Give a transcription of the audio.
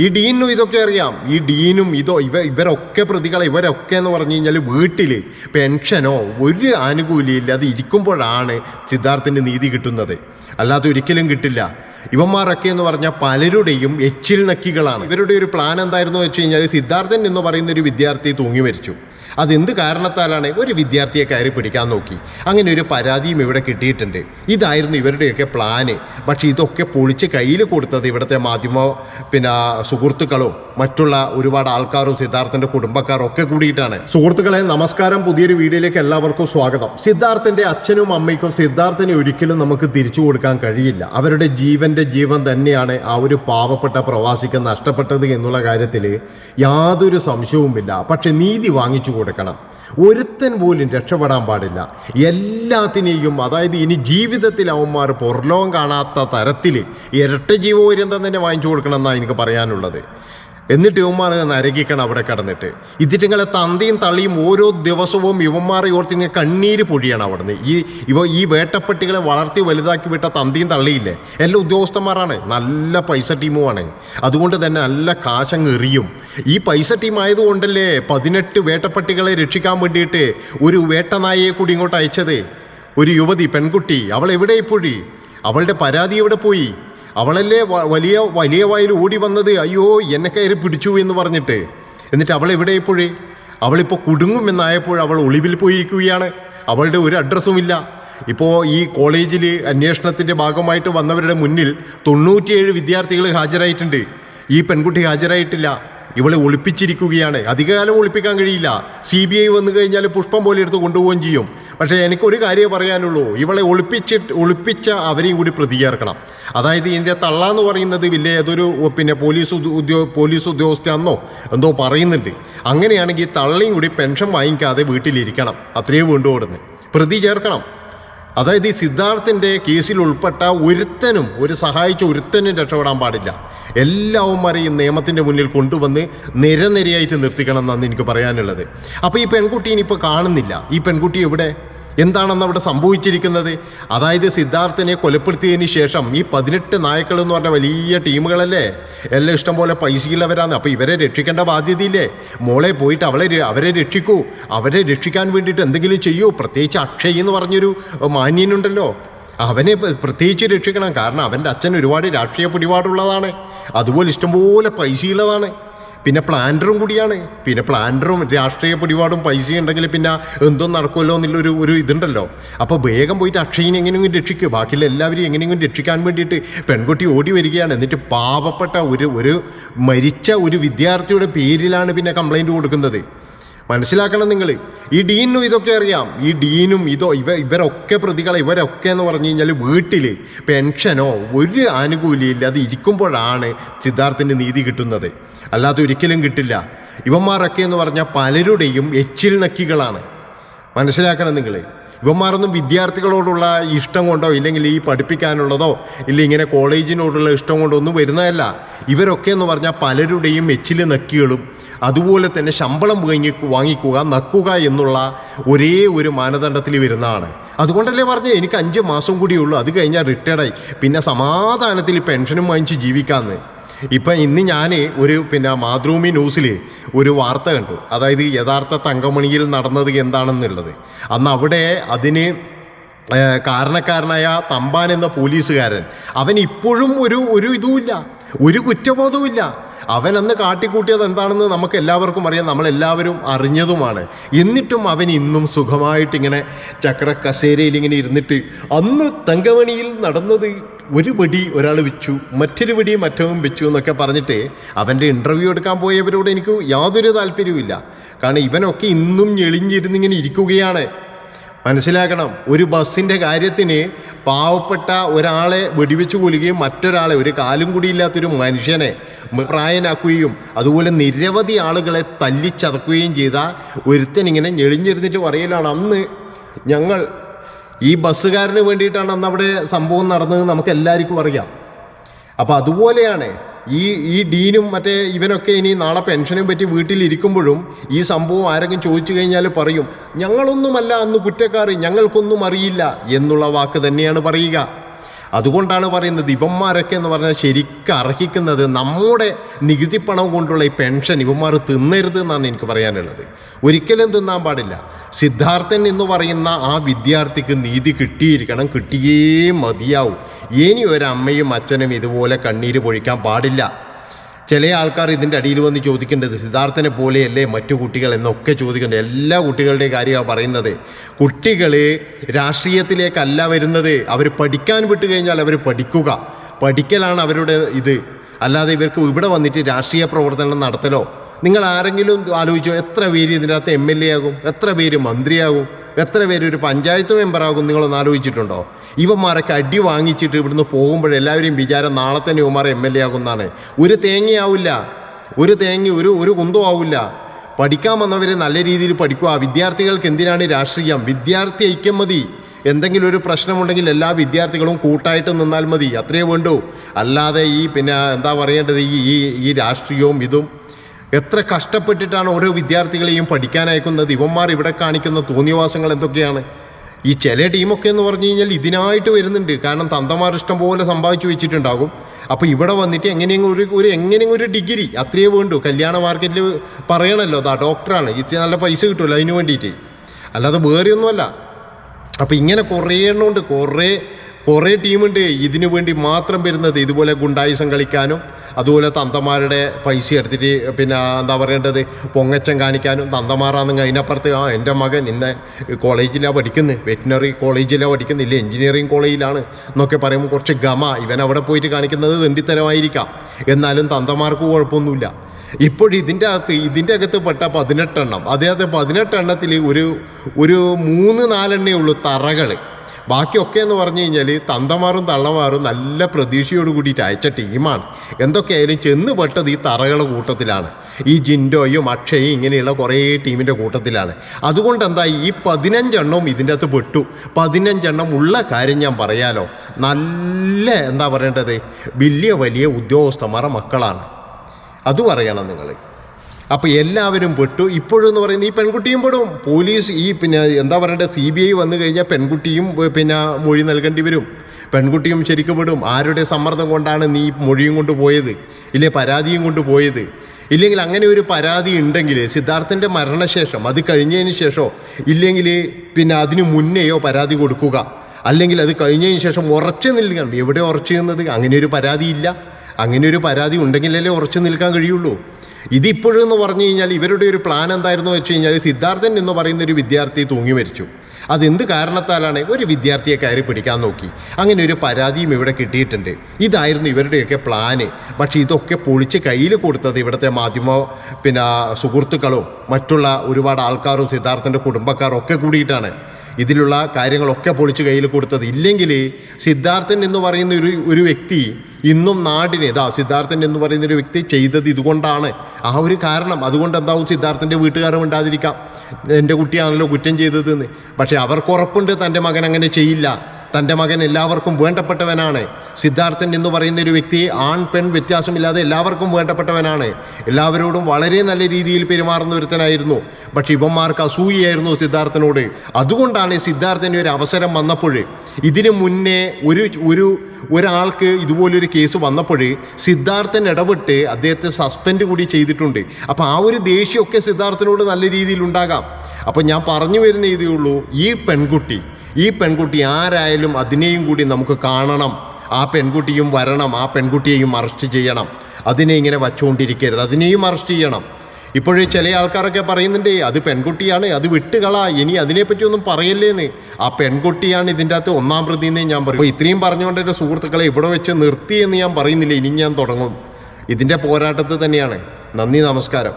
ഈ ഡീനും ഇതൊക്കെ അറിയാം. ഈ ഡീനും ഇതോ ഇവ ഇവരൊക്കെ പ്രതികളെ ഇവരൊക്കെ എന്ന് പറഞ്ഞു കഴിഞ്ഞാൽ വീട്ടിൽ പെൻഷനോ ഒരു ആനുകൂല്യം ഇല്ലാതെ ഇരിക്കുമ്പോഴാണ് സിദ്ധാർത്ഥിന് നീതി കിട്ടുന്നത്. അല്ലാതെ ഒരിക്കലും കിട്ടില്ല. ഇവന്മാരൊക്കെ എന്ന് പറഞ്ഞാൽ പലരുടെയും എച്ചിൽ നക്കികളാണ്. ഇവരുടെ ഒരു പ്ലാൻ എന്തായിരുന്നു വെച്ച് കഴിഞ്ഞാൽ സിദ്ധാർത്ഥൻ എന്ന് പറയുന്ന ഒരു വിദ്യാർത്ഥി തൂങ്ങി മരിച്ചു. അതെന്ത് കാരണത്താലാണ്? ഒരു വിദ്യാർത്ഥിയെ കയറി പിടിക്കാൻ നോക്കി. അങ്ങനെ ഒരു പരാതിയും ഇവിടെ കിട്ടിയിട്ടുണ്ട്. ഇതായിരുന്നു ഇവരുടെയൊക്കെ പ്ലാന് പക്ഷേ ഇതൊക്കെ പൊളിച്ച് കയ്യിൽ കൊടുത്തത് ഇവിടുത്തെ മാധ്യമ പിന്നെ സുഹൃത്തുക്കളും മറ്റുള്ള ഒരുപാട് ആൾക്കാരും സിദ്ധാർത്ഥന്റെ കുടുംബക്കാരും ഒക്കെ കൂടിയിട്ടാണ്. സുഹൃത്തുക്കളെ നമസ്കാരം. പുതിയൊരു വീഡിയോയിലേക്ക് എല്ലാവർക്കും സ്വാഗതം. സിദ്ധാർത്ഥന്റെ അച്ഛനും അമ്മയ്ക്കും സിദ്ധാർത്ഥനെ ഒരിക്കലും നമുക്ക് തിരിച്ചു കൊടുക്കാൻ കഴിയില്ല. അവരുടെ ജീവന്റെ ജീവൻ തന്നെയാണ് ആ ഒരു പാവപ്പെട്ട പ്രവാസിക്ക് നഷ്ടപ്പെട്ടത് എന്നുള്ള കാര്യത്തിൽ യാതൊരു സംശയവുമില്ല. പക്ഷെ നീതി വാങ്ങിച്ചു കൊടുക്കണം. ഒരുത്തൻ പോലും രക്ഷപ്പെടാൻ പാടില്ല. എല്ലാത്തിനെയും അതായത് ഇനി ജീവിതത്തിൽ അവന്മാർ പുറലോകം കാണാത്ത തരത്തിൽ ഇരട്ട ജീവപര്യന്തം തന്നെ വാങ്ങിച്ചു കൊടുക്കണം എന്നാണ് എനിക്ക് പറയാനുള്ളത്. എന്നിട്ട് ഇവന്മാർ നരകിക്കണം അവിടെ കിടന്നിട്ട്. ഇതിട്ട് ഇങ്ങനെ തന്തിയും തള്ളിയും ഓരോ ദിവസവും ഇവന്മാരെ ഓർത്ത് ഇങ്ങനെ കണ്ണീര് പൊഴിയാണ് അവിടുന്ന്. ഈ ഇവ ഈ വേട്ടപ്പെട്ടികളെ വളർത്തി വലുതാക്കി വിട്ട തന്തയും തള്ളിയില്ലേ? എല്ലാ ഉദ്യോഗസ്ഥന്മാരാണ്. നല്ല പൈസ ടീമുമാണ്. അതുകൊണ്ട് തന്നെ നല്ല കാശങ്ങ് എറിയും. ഈ പൈസ ടീമായതുകൊണ്ടല്ലേ പതിനെട്ട് വേട്ടപ്പെട്ടികളെ രക്ഷിക്കാൻ വേണ്ടിയിട്ട് ഒരു വേട്ടനായയെ കൂടി ഇങ്ങോട്ട് അയച്ചത്? ഒരു യുവതി പെൺകുട്ടി അവൾ എവിടെ പോയി അവളുടെ പരാതി എവിടെ പോയി? അവളല്ലേ വലിയ വലിയ വായിൽ ഓടി വന്നത്? അയ്യോ എന്നെ കയറി പിടിച്ചു എന്ന് പറഞ്ഞിട്ട്. എന്നിട്ട് അവൾ എവിടെ ഇപ്പോഴേ? അവളിപ്പോൾ കുടുങ്ങും എന്നായപ്പോൾ അവൾ ഒളിവിൽ പോയിരിക്കുകയാണ്. അവളുടെ ഒരു അഡ്രസ്സും ഇല്ല. ഇപ്പോൾ ഈ കോളേജിൽ അന്വേഷണത്തിന്റെ ഭാഗമായിട്ട് വന്നവരുടെ മുന്നിൽ തൊണ്ണൂറ്റിയേഴ് വിദ്യാർത്ഥികൾ ഹാജരായിട്ടുണ്ട്. ഈ പെൺകുട്ടി ഹാജരായിട്ടില്ല. ഇവളെ ഒളിപ്പിച്ചിരിക്കുകയാണ്. അധികകാലം ഒളിപ്പിക്കാൻ കഴിയില്ല. സി ബി ഐ വന്നു കഴിഞ്ഞാൽ പുഷ്പം പോലെ എടുത്ത് കൊണ്ടുപോവുകയും ചെയ്യും. പക്ഷേ എനിക്കൊരു കാര്യം പറയാനുള്ളൂ. ഇവളെ ഒളിപ്പിച്ചിട്ട് ഒളിപ്പിച്ച അവരെയും കൂടി പ്രതി ചേർക്കണം അതായത് ഇതിന്റെ തള്ള എന്ന് പറയുന്നത് വലിയ ഏതൊരു പിന്നെ പോലീസ് ഉദ്യോ പോലീസ് ഉദ്യോഗസ്ഥയാണെന്നോ എന്തോ പറയുന്നുണ്ട്. അങ്ങനെയാണെങ്കിൽ തള്ളയും കൂടി പെൻഷൻ വാങ്ങിക്കാതെ വീട്ടിലിരിക്കണം. അത്രയും വീണ്ടും ഓടുന്നത് പ്രതി ചേർക്കണം അതായത് ഈ സിദ്ധാർത്ഥിന്റെ കേസിൽ ഉൾപ്പെട്ട ഒരുത്തനും ഒരു സഹായിച്ച ഒരുത്തനും രക്ഷപ്പെടാൻ പാടില്ല. എല്ലാവന്മാരെയും നിയമത്തിന്റെ മുന്നിൽ കൊണ്ടുവന്ന് നിരനിരയായിട്ട് നിർത്തിക്കണം എന്നാണ് എനിക്ക് പറയാനുള്ളത്. അപ്പോൾ ഈ പെൺകുട്ടി ഇനിയിപ്പോൾ കാണുന്നില്ല. ഈ പെൺകുട്ടി എവിടെ? എന്താണെന്ന് അവിടെ സംഭവിച്ചിരിക്കുന്നത്? അതായത് സിദ്ധാർത്ഥിനെ കൊലപ്പെടുത്തിയതിന് ശേഷം ഈ പതിനെട്ട് നായ്ക്കൾ എന്ന് പറഞ്ഞ വലിയ ടീമുകളല്ലേ? എല്ലാം ഇഷ്ടം പോലെ പൈസയുള്ളവരാണ്. അപ്പോൾ ഇവരെ രക്ഷിക്കേണ്ട ബാധ്യതയില്ലേ? മോളെ പോയിട്ട് അവളെ അവരെ രക്ഷിക്കൂ. അവരെ രക്ഷിക്കാൻ വേണ്ടിയിട്ട് എന്തെങ്കിലും ചെയ്യൂ. പ്രത്യേകിച്ച് അക്ഷയ് എന്ന് പറഞ്ഞൊരു മാന്യനുണ്ടല്ലോ. അവനെ പ്രത്യേകിച്ച് രക്ഷിക്കണം. കാരണം അവന്റെ അച്ഛൻ ഒരുപാട് രാഷ്ട്രീയ പിടിപാടുള്ളതാണ്. അതുപോലെ ഇഷ്ടംപോലെ പൈസയുള്ളതാണ്. പിന്നെ പ്ലാന്ററും കൂടിയാണ്. പിന്നെ പ്ലാന്ററും രാഷ്ട്രീയ പിടിപാടും പൈസ ഉണ്ടെങ്കിൽ പിന്നെ എന്തോ നടക്കുമല്ലോ എന്നുള്ളൊരു ഒരു ഇതുണ്ടല്ലോ. അപ്പോൾ വേഗം പോയിട്ട് അക്ഷയിനെ എങ്ങനെയെങ്കിലും രക്ഷിക്കുക ബാക്കിയുള്ള എല്ലാവരെയും എങ്ങനെയെങ്കിലും രക്ഷിക്കാൻ വേണ്ടിയിട്ട് പെൺകുട്ടി ഓടി വരികയാണ്. എന്നിട്ട് പാവപ്പെട്ട ഒരു ഒരു മരിച്ച ഒരു വിദ്യാർത്ഥിയുടെ പേരിലാണ് പിന്നെ കംപ്ലൈന്റ് കൊടുക്കുന്നത്. മനസ്സിലാക്കണം നിങ്ങൾ ഈ ഡീനും ഇതൊക്കെ അറിയാം. ഈ ഡീനും ഇതോ ഇവ ഇവരൊക്കെ പ്രതികളെ. ഇവരൊക്കെ എന്ന് പറഞ്ഞു കഴിഞ്ഞാൽ വീട്ടിൽ പെൻഷനോ ഒരു ആനുകൂല്യം ഇല്ലാതെ ഇരിക്കുമ്പോഴാണ് സിദ്ധാർത്ഥിന് നീതി കിട്ടുന്നത്. അല്ലാതെ ഒരിക്കലും കിട്ടില്ല. ഇവന്മാരൊക്കെ എന്ന് പറഞ്ഞാൽ പലരുടെയും എച്ചിൽ നക്കികളാണ്. മനസ്സിലാക്കണം നിങ്ങൾ ഇവന്മാരൊന്നും വിദ്യാർത്ഥികളോടുള്ള ഇഷ്ടം കൊണ്ടോ ഇല്ലെങ്കിൽ ഈ പഠിപ്പിക്കാനുള്ളതോ ഇല്ല ഇങ്ങനെ കോളേജിനോടുള്ള ഇഷ്ടം കൊണ്ടോ ഒന്നും വരുന്നതല്ല. ഇവരൊക്കെ എന്ന് പറഞ്ഞാൽ പലരുടെയും എച്ചിൽ നക്കികളും അതുപോലെ തന്നെ ശമ്പളം വാങ്ങി വാങ്ങിക്കുക നക്കുക എന്നുള്ള ഒരേ ഒരു മാനദണ്ഡത്തിൽ വരുന്നതാണ്. അതുകൊണ്ടല്ലേ പറഞ്ഞത് എനിക്ക് അഞ്ച് മാസം കൂടിയുള്ളൂ അത് കഴിഞ്ഞാൽ റിട്ടയർഡായി പിന്നെ സമാധാനത്തിൽ പെൻഷനും വാങ്ങിച്ച് ജീവിക്കാമെന്ന് ഇപ്പം ഇന്ന് ഞാൻ ഒരു പിന്നെ മാതൃഭൂമി ന്യൂസിൽ ഒരു വാർത്ത കണ്ടു. അതായത് യഥാർത്ഥ തങ്കമണിയിൽ നടന്നത് എന്താണെന്നുള്ളത്. അന്ന് അവിടെ അതിന് കാരണക്കാരനായ തമ്പാൻ എന്ന പോലീസുകാരൻ അവൻ ഇപ്പോഴും ഒരു ഒരു ഇതുമില്ല. ഒരു കുറ്റബോധവുമില്ല. അവൻ അന്ന് കാട്ടിക്കൂട്ടിയത് എന്താണെന്ന് നമുക്ക് എല്ലാവർക്കും അറിയാം. നമ്മളെല്ലാവരും അറിഞ്ഞതുമാണ്. എന്നിട്ടും അവൻ ഇന്നും സുഖമായിട്ടിങ്ങനെ ചക്ര കസേരയിൽ ഇങ്ങനെ ഇരുന്നിട്ട് അന്ന് തങ്കമണിയിൽ നടന്നത് ഒരു വെടി ഒരാൾ വെച്ചു മറ്റൊരു വെടി മറ്റവും വെച്ചു എന്നൊക്കെ പറഞ്ഞിട്ട് അവന്റെ ഇന്റർവ്യൂ എടുക്കാൻ പോയവരോട് എനിക്ക് യാതൊരു താല്പര്യവുമില്ല. കാരണം ഇവനൊക്കെ ഇന്നും ഞെളിഞ്ഞിരുന്നിങ്ങനെ ഇരിക്കുകയാണ്. മനസ്സിലാക്കണം ഒരു ബസ്സിന്റെ കാര്യത്തിന് പാവപ്പെട്ട ഒരാളെ വെടിവെച്ച് കൊല്ലുകയും മറ്റൊരാളെ ഒരു കാലും കൂടിയില്ലാത്തൊരു മനുഷ്യനെ പ്രായനാക്കുകയും അതുപോലെ നിരവധി ആളുകളെ തല്ലിച്ചതക്കുകയും ചെയ്ത ഒരുത്തൻ ഇങ്ങനെ ഞെളിഞ്ഞിരുന്നിട്ട് പറയലാണ് അന്ന് ഞങ്ങൾ ഈ ബസ്സുകാരന് വേണ്ടിയിട്ടാണ് അന്ന് അവിടെ സംഭവം നടന്നത് നമുക്ക് എല്ലാവർക്കും അറിയാം. അപ്പോൾ അതുപോലെയാണ് ഈ ഈ ഡീനും മറ്റേ ഇവനൊക്കെ ഇനി നാളെ പെൻഷനും പറ്റി വീട്ടിലിരിക്കുമ്പോഴും ഈ സംഭവം ആരെങ്കിലും ചോദിച്ചു കഴിഞ്ഞാൽ പറയും ഞങ്ങളൊന്നുമല്ല അന്ന് കുറ്റക്കാർ ഞങ്ങൾക്കൊന്നും അറിയില്ല എന്നുള്ള വാക്ക് തന്നെയാണ് പറയുക. അതുകൊണ്ടാണ് പറയുന്നത് ഇവന്മാരൊക്കെ എന്ന് പറഞ്ഞാൽ ശരിക്കും അർഹിക്കുന്നത് നമ്മുടെ നികുതി പണം കൊണ്ടുള്ള ഈ പെൻഷൻ ഇവന്മാർ തിന്നരുത് എന്നാണ് എനിക്ക് പറയാനുള്ളത്. ഒരിക്കലും തിന്നാൻ പാടില്ല. സിദ്ധാർത്ഥൻ എന്ന് പറയുന്ന ആ വിദ്യാർത്ഥിക്ക് നീതി കിട്ടിയിരിക്കണം കിട്ടിയേ മതിയാവും. ഇനി ഒരമ്മയും അച്ഛനും ഇതുപോലെ കണ്ണീര് പൊഴിക്കാൻ പാടില്ല. ചില ആൾക്കാർ ഇതിന്റെ അടിയിൽ വന്ന് ചോദിക്കേണ്ടത് സിദ്ധാർത്ഥനെ പോലെയല്ലേ മറ്റു കുട്ടികൾ എന്നൊക്കെ ചോദിക്കേണ്ടത് എല്ലാ കുട്ടികളുടെയും കാര്യമാണ് പറയുന്നത്. കുട്ടികൾ രാഷ്ട്രീയത്തിലേക്കല്ല വരുന്നത്. അവർ പഠിക്കാൻ വിട്ടു കഴിഞ്ഞാൽ അവർ പഠിക്കുക. പഠിക്കലാണ് അവരുടെ ഇത്. അല്ലാതെ ഇവർക്ക് ഇവിടെ വന്നിട്ട് രാഷ്ട്രീയ പ്രവർത്തനം നടത്തലോ നിങ്ങൾ ആരെങ്കിലും ആലോചിച്ചോ? എത്ര പേര് ഇതിന്റെ അകത്ത് എം എൽ എ ആകും? എത്ര പേര് മന്ത്രിയാകും? എത്ര പേര് ഒരു പഞ്ചായത്ത് മെമ്പറാകും നിങ്ങളൊന്ന് ആലോചിച്ചിട്ടുണ്ടോ? ഇവന്മാരൊക്കെ അടി വാങ്ങിച്ചിട്ട് ഇവിടുന്ന് പോകുമ്പോഴെല്ലാവരെയും വിചാരം നാളെ തന്നെ ഇവന്മാർ എം എൽ എ ആകുന്നതാണ് ഒരു തേങ്ങയാവില്ല ഒരു തേങ്ങ ഒരു ഒരു കുന്തവും ആവില്ല. പഠിക്കാൻ വന്നവർ നല്ല രീതിയിൽ പഠിക്കുക. വിദ്യാർത്ഥികൾക്ക് എന്തിനാണ് രാഷ്ട്രീയം? വിദ്യാർത്ഥി ഐക്യം മതി. എന്തെങ്കിലും ഒരു പ്രശ്നമുണ്ടെങ്കിൽ എല്ലാ വിദ്യാർത്ഥികളും കൂട്ടായിട്ട് നിന്നാൽ മതി. അത്രയേ വേണ്ടൂ. അല്ലാതെ ഈ പിന്നെ എന്താ പറയേണ്ടത്? ഈ ഈ രാഷ്ട്രീയവും ഇതും എത്ര കഷ്ടപ്പെട്ടിട്ടാണ് ഓരോ വിദ്യാർത്ഥികളെയും പഠിക്കാൻ അയക്കുന്നത് ഇവന്മാർ ഇവിടെ കാണിക്കുന്ന തോന്നിയവാസങ്ങൾ എന്തൊക്കെയാണ്? ഈ ചില ടീമൊക്കെ എന്ന് പറഞ്ഞു കഴിഞ്ഞാൽ ഇതിനായിട്ട് വരുന്നുണ്ട്. കാരണം തന്തമാർ ഇഷ്ടം പോലെ സമ്പാദിച്ചു വെച്ചിട്ടുണ്ടാകും. അപ്പോൾ ഇവിടെ വന്നിട്ട് എങ്ങനെയെങ്കിലും ഒരു ഒരു എങ്ങനെയെങ്കിലും ഒരു ഡിഗ്രി അത്രയേ വേണ്ടൂ. കല്യാണ മാർക്കറ്റിൽ പറയണല്ലോ അതാ ഡോക്ടറാണ് ഇത് നല്ല പൈസ കിട്ടുമല്ലോ അതിന് വേണ്ടിയിട്ട്. അല്ലാതെ വേറെ ഒന്നുമല്ല അപ്പം ഇങ്ങനെ കുറേ എണ്ണമുണ്ട് കുറേ കുറേ ടീമുണ്ട്. ഇതിനു വേണ്ടി മാത്രം വരുന്നത് ഇതുപോലെ ഗുണ്ടായുസം കളിക്കാനും അതുപോലെ തന്തമാരുടെ പൈസ എടുത്തിട്ട് പിന്നെ എന്താ പറയേണ്ടത്? പൊങ്ങച്ചം കാണിക്കാനും തന്തമാറാണെങ്കിൽ അതിനപ്പുറത്ത് ആ എന്റെ മകൻ ഇന്ന് കോളേജിലാണ് പഠിക്കുന്നത് വെറ്റിനറി കോളേജിലാണ് പഠിക്കുന്നത് ഇല്ല എഞ്ചിനീയറിംഗ് കോളേജിലാണ് എന്നൊക്കെ പറയുമ്പോൾ കുറച്ച് ഗമ. ഇവൻ അവിടെ പോയിട്ട് കാണിക്കുന്നത് തെണ്ടിത്തരമായിരിക്കാം. എന്നാലും തന്തമാർക്ക് കുഴപ്പമൊന്നുമില്ല. ഇപ്പോൾ ഇതിന്റെ അകത്ത് ഇതിന്റെ അകത്ത് പെട്ട പതിനെട്ടെണ്ണം. അതിനകത്ത് പതിനെട്ടെണ്ണത്തിൽ ഒരു ഒരു മൂന്ന് നാലെണ്ണേ ഉള്ളൂ തറകൾ ബാക്കിയൊക്കെ എന്ന് പറഞ്ഞു കഴിഞ്ഞാൽ തന്തമാറും തള്ളമാറും നല്ല പ്രതീക്ഷയോട് കൂടിയിട്ട് അയച്ച ടീമാണ്. എന്തൊക്കെയായാലും ചെന്ന് പെട്ടത് ഈ തറകളുടെ കൂട്ടത്തിലാണ്. ഈ ജിൻഡോയും അക്ഷയും ഇങ്ങനെയുള്ള കുറേ ടീമിന്റെ കൂട്ടത്തിലാണ്. അതുകൊണ്ട് എന്താ ഈ പതിനഞ്ചെണ്ണവും ഇതിന്റെ അകത്ത് പെട്ടു. പതിനഞ്ചെണ്ണം ഉള്ള കാര്യം ഞാൻ പറയാലോ. നല്ല എന്താ പറയേണ്ടത്? വലിയ വലിയ ഉദ്യോഗസ്ഥന്മാരുടെ മക്കളാണ്. അത് പറയണം നിങ്ങൾ. അപ്പോൾ എല്ലാവരും പെട്ടു. ഇപ്പോഴെന്ന് പറയുന്നത് ഈ പെൺകുട്ടിയും പെടും. പോലീസ് ഈ പിന്നെ എന്താ പറയണ്ടത് സി ബി ഐ വന്നു കഴിഞ്ഞാൽ പെൺകുട്ടിയും പിന്നെ മൊഴി നൽകേണ്ടി വരും. പെൺകുട്ടിയും ശരിക്കും പെടും. ആരുടെ സമ്മർദ്ദം കൊണ്ടാണ് നീ മൊഴിയും കൊണ്ട് പോയത്? ഇല്ലേ പരാതിയും കൊണ്ട് പോയത്? ഇല്ലെങ്കിൽ അങ്ങനെ ഒരു പരാതി ഉണ്ടെങ്കിൽ സിദ്ധാർത്ഥന്റെ മരണശേഷം അത് കഴിഞ്ഞതിന് ശേഷമോ? ഇല്ലെങ്കിൽ പിന്നെ അതിന് മുന്നെയോ പരാതി കൊടുക്കുക. അല്ലെങ്കിൽ അത് കഴിഞ്ഞതിന് ശേഷം ഉറച്ചു നിൽക്കണം. എവിടെ ഉറച്ചു നിന്നത്? അങ്ങനെ ഒരു പരാതിയില്ല. അങ്ങനെ ഒരു പരാതി ഉണ്ടെങ്കിലല്ലേ ഉറച്ചു നിൽക്കാൻ കഴിയുള്ളൂ. ഇതിപ്പോഴെന്ന് പറഞ്ഞു കഴിഞ്ഞാൽ ഇവരുടെ ഒരു പ്ലാൻ എന്തായിരുന്നു വെച്ച് കഴിഞ്ഞാൽ സിദ്ധാർത്ഥൻ എന്ന് പറയുന്ന ഒരു വിദ്യാർത്ഥി തൂങ്ങി മരിച്ചു. അതെന്ത് കാരണത്താലാണ് ഒരു വിദ്യാർത്ഥിയെ കയറി പിടിക്കാൻ നോക്കി? അങ്ങനെ ഒരു പരാതിയും ഇവിടെ കിട്ടിയിട്ടുണ്ട്. ഇതായിരുന്നു ഇവരുടെയൊക്കെ പ്ലാന് പക്ഷേ ഇതൊക്കെ പൊളിച്ച് കയ്യിൽ കൊടുത്തത് ഇവിടുത്തെ മാധ്യമ പിന്നെ സുഹൃത്തുക്കളും മറ്റുള്ള ഒരുപാട് ആൾക്കാരും സിദ്ധാർത്ഥന്റെ കുടുംബക്കാരും ഒക്കെ കൂടിയിട്ടാണ്. ഇതിലുള്ള കാര്യങ്ങളൊക്കെ പൊളിച്ച് കയ്യിൽ കൊടുത്തത്. ഇല്ലെങ്കിൽ സിദ്ധാർത്ഥൻ എന്ന് പറയുന്ന ഒരു ഒരു വ്യക്തി ഇന്നും നാടിന് ഇതാ സിദ്ധാർത്ഥൻ എന്ന് പറയുന്ന ഒരു വ്യക്തി ചെയ്തത് ഇതുകൊണ്ടാണ്. ആ ഒരു കാരണം. അതുകൊണ്ട് എന്താവും സിദ്ധാർത്ഥന്റെ വീട്ടുകാരും ഉണ്ടാതിരിക്കാം എന്റെ കുട്ടിയാണല്ലോ കുറ്റം ചെയ്തതെന്ന്. പക്ഷേ അവർക്ക് ഉറപ്പുണ്ട് തന്റെ മകൻ അങ്ങനെ ചെയ്യില്ല. തന്റെ മകൻ എല്ലാവർക്കും വേണ്ടപ്പെട്ടവനാണ്. സിദ്ധാർത്ഥൻ എന്ന് പറയുന്ന ഒരു വ്യക്തി ആൺ പെൺ വ്യത്യാസമില്ലാതെ എല്ലാവർക്കും വേണ്ടപ്പെട്ടവനാണ്. എല്ലാവരോടും വളരെ നല്ല രീതിയിൽ പെരുമാറുന്ന ഒരുത്തനായിരുന്നു. പക്ഷെ ഇവന്മാർക്ക് അസൂയായിരുന്നു സിദ്ധാർത്ഥനോട്. അതുകൊണ്ടാണ് സിദ്ധാർത്ഥന് ഒരു അവസരം വന്നപ്പോൾ ഇതിനു മുന്നേ ഒരു ഒരു ഒരാൾക്ക് ഇതുപോലൊരു കേസ് വന്നപ്പോൾ സിദ്ധാർത്ഥൻ ഇടപെട്ട് അദ്ദേഹത്തെ സസ്പെൻഡ് കൂടി ചെയ്തിട്ടുണ്ട്. അപ്പോൾ ആ ഒരു ദേഷ്യമൊക്കെ സിദ്ധാർത്ഥനോട് നല്ല രീതിയിൽ ഉണ്ടാകാം. അപ്പോൾ ഞാൻ പറഞ്ഞു വരുന്ന ഇതേ ഉള്ളൂ ഈ പെൺകുട്ടി ഈ പെൺകുട്ടി ആരായാലും അതിനെയും കൂടി നമുക്ക് കാണണം. ആ പെൺകുട്ടിയും വരണം ആ പെൺകുട്ടിയെയും അറസ്റ്റ് ചെയ്യണം. അതിനെ ഇങ്ങനെ വച്ചുകൊണ്ടിരിക്കരുത് അതിനെയും അറസ്റ്റ് ചെയ്യണം. ഇപ്പോഴേ ചില ആൾക്കാരൊക്കെ പറയുന്നുണ്ട് അത് പെൺകുട്ടിയാണ് അത് വിട്ടുകള ഇനി അതിനെപ്പറ്റി ഒന്നും പറയല്ലേന്ന്. ആ പെൺകുട്ടിയാണ് ഇതിന്റെ അകത്ത് ഒന്നാം പ്രതി എന്നേ ഞാൻ പറയും. അപ്പോൾ ഇത്രയും പറഞ്ഞുകൊണ്ട് എന്റെ സുഹൃത്തുക്കളെ ഇവിടെ വെച്ച് നിർത്തി എന്ന് ഞാൻ പറയുന്നില്ല ഇനി ഞാൻ തുടങ്ങും. ഇതിന്റെ പോരാട്ടത്തിൽ തന്നെയാണ്. നന്ദി നമസ്കാരം.